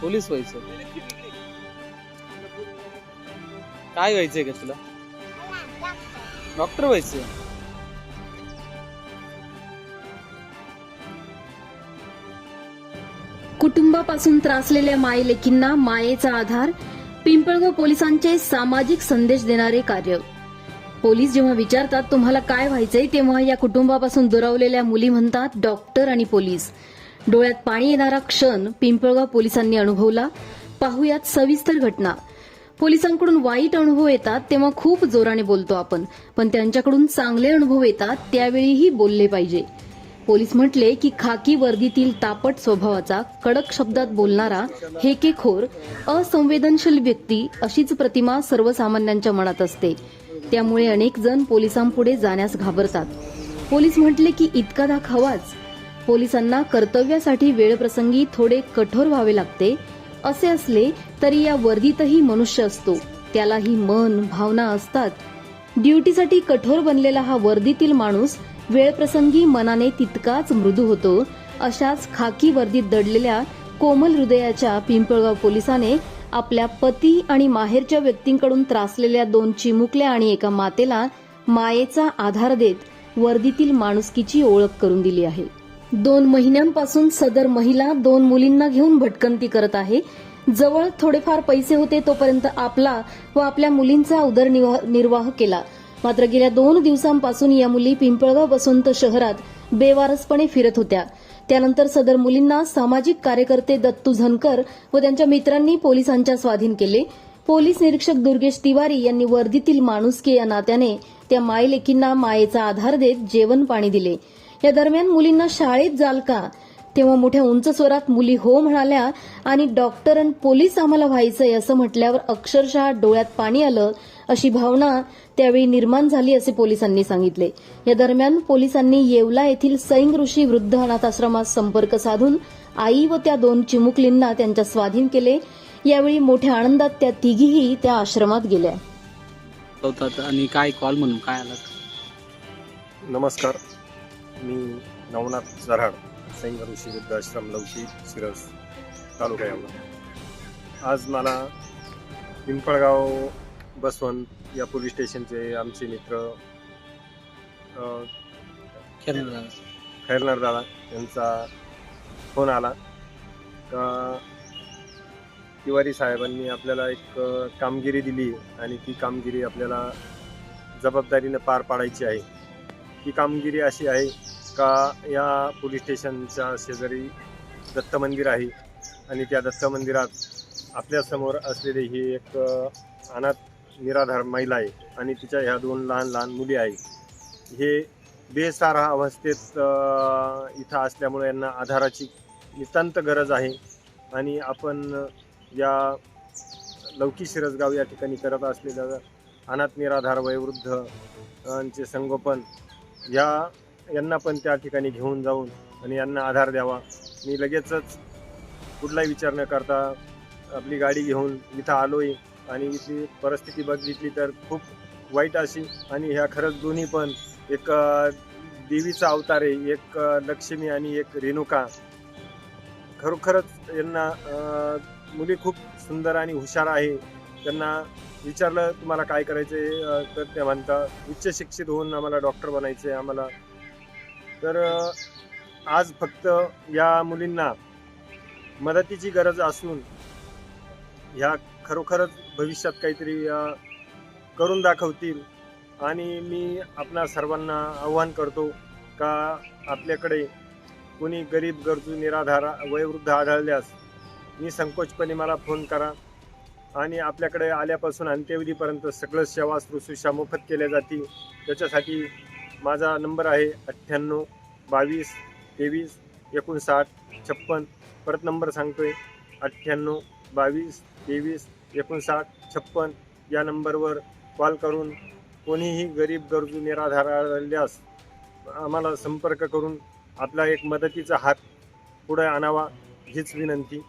Police व्हायचं. काय व्हायचंय का तुला? डॉक्टर व्हायचं. कुटुंबापासून त्रासलेल्या मायलेकींना मायेचा आधार पिंपळगाव पोलिसांचे सामाजिक संदेश देणारे कार्य. पोलीस जेव्हा विचारतात तुम्हाला काय व्हायचंय तेव्हा या कुटुंबापासून दुरावलेल्या मुली म्हणतात डॉक्टर आणि पोलीस. डोळ्यात पाणी येणारा क्षण पिंपळगाव पोलिसांनी अनुभवला. पाहुयात सविस्तर घटना. पोलिसांकडून वाईट अनुभव येतात तेव्हा खूप जोराने बोलतो आपण. पण त्यांच्याकडून चांगले अनुभव येतात त्यावेळीही बोलले पाहिजे. पोलीस म्हटले की खाकी वर्दीतील तापट स्वभावाचा कडक शब्दात बोलणारा हेकेखोर असंवेदनशील व्यक्ती अशीच प्रतिमा सर्वसामान्यांच्या मनात असते. त्यामुळे अनेक जण पोलिसांपुढे जाण्यास घाबरतात. पोलीस म्हटले की इतका धाक हवाच. पोलिसांना कर्तव्यासाठी वेळप्रसंगी थोडे कठोर व्हावे लागते. असे असले तरी या वर्दीतही मनुष्य असतो. त्यालाही मन भावना असतात. ड्युटीसाठी कठोर बनलेला हा वर्दीतील माणूस वेळप्रसंगी मनाने तितकाच मृदू होतो. अशाच खाकी वर्दीत दडलेल्या कोमल हृदयाच्या पिंपळगाव पोलिसाने आपल्या पती आणि माहेरच्या व्यक्तींकडून त्रासलेल्या दोन चिमुकल्या आणि एका मातेला मायेचा आधार देत वर्दीतील माणुसकीची ओळख करून दिली आहे. दोन महिन्यांपासून सदर महिला दोन मुलींना घेऊन भटकंती करत आहे. जवळ थोडेफार पैसे होते तोपर्यंत आपला व आपल्या मुलींचा उदरनिर्वाह निर्वाह केला. मात्र गेल्या दोन दिवसांपासून या मुली पिंपळगाव वसंत शहरात बेवारसपणे फिरत होत्या. त्यानंतर सदर मुलींना सामाजिक कार्यकर्ते दत्तू झनकर व त्यांच्या मित्रांनी पोलिसांच्या स्वाधीन केले. पोलीस निरीक्षक दुर्गेश तिवारी यांनी वर्दीतील माणुसकी या नात्याने त्या मायलेकींना मायेचा आधार देत जेवण पाणी दिले. या दरम्यान मुलींना शाळेत जाल का? तेव्हा मोठ्या उंच स्वरात मुली हो म्हणाल्या आणि डॉक्टर आणि पोलीस आम्हाला व्हायचंय असं म्हटल्यावर अक्षरशः डोळ्यात पाणी आलं अशी भावना त्यावेळी निर्माण झाली असे पोलिसांनी सांगितले. या दरम्यान पोलिसांनी येवला येथील सैंग ऋषी वृद्ध अनाथाश्रमात संपर्क साधून आई व त्या दोन चिमुकलींना त्यांच्या स्वाधीन केले. यावेळी मोठ्या आनंदात त्या तिघीही त्या आश्रमात गेल्या. आणि काय कॉल म्हणून? काय आला? नमस्कार. मी नवनाथ जराड सैंग ऋषी वृद्धाश्रम लवकी सिरस तालुका येवला आज मला पिंपळगाव बसवंत या पोलीस स्टेशनचे आमचे मित्र खैरनार दादा. यांचा फोन आला. का तिवारी साहेबांनी आपल्याला एक कामगिरी दिली आणि ती कामगिरी आपल्याला जबाबदारीनं पार पाडायची आहे. ती कामगिरी अशी आहे का या पोलीस स्टेशनच्या शेजारी दत्त मंदिर आहे आणि त्या दत्त मंदिरात आपल्यासमोर असलेली ही एक अनाथ निराधार महिला आहे आणि तिच्या ह्या दोन लहान लहान मुली आहे हे बेसार अवस्थेत इथं असल्यामुळे यांना आधाराची नितांत गरज आहे आणि आपण या लौकी शिरसगाव या ठिकाणी करत असलेल्या अनाथ निराधार वयोवृद्ध यांचे संगोपन या यांना पण त्या ठिकाणी घेऊन जाऊन आणि यांना आधार द्यावा. मी लगेचच कुठलाही विचार न करता आपली गाडी घेऊन इथं आलोय आणि इथली परिस्थिती बघितली तर खूप वाईट अशी आणि ह्या खरंच दोन्ही पण एक देवीचा अवतार आहे एक लक्ष्मी आणि एक रेणुका. खरोखरच यांना मुली खूप सुंदर आणि हुशार आहे. त्यांना विचारलं तुम्हाला काय करायचं तर ते म्हणता उच्च शिक्षित होऊन आम्हाला डॉक्टर बनायचे आम्हाला. तर आज फक्त या मुलींना मदतीची गरज असून ह्या खरोखरच भविष्यात काहीतरी करून दाखवतील. आणि मी आपणा सर्वांना आव्हान करतो का आपल्याकडे कोणी गरीब गरजू निराधार वयोवृद्ध आढळल्यास निसंकोचपणे मला फोन करा. आणि आपल्याकडे आल्यापासून अंत्यविधीपर्यंत सगळं सेवा शुश्रूषा मोफत केल्या जातील. त्याच्यासाठी माझा नंबर आहे अठ्ठ्याण्णव बावीस तेवीस एकोणसाठ छप्पन. परत नंबर सांगतोय. अठ्ठ्याण्णव बावीस तेवीस एकोणसाठ छप्पन. या नंबरवर कॉल करून कोणीही गरीब गरजू निराधारल्यास आम्हाला संपर्क करून आपला एक मदतीचा हात पुढे आणावा हीच विनंती.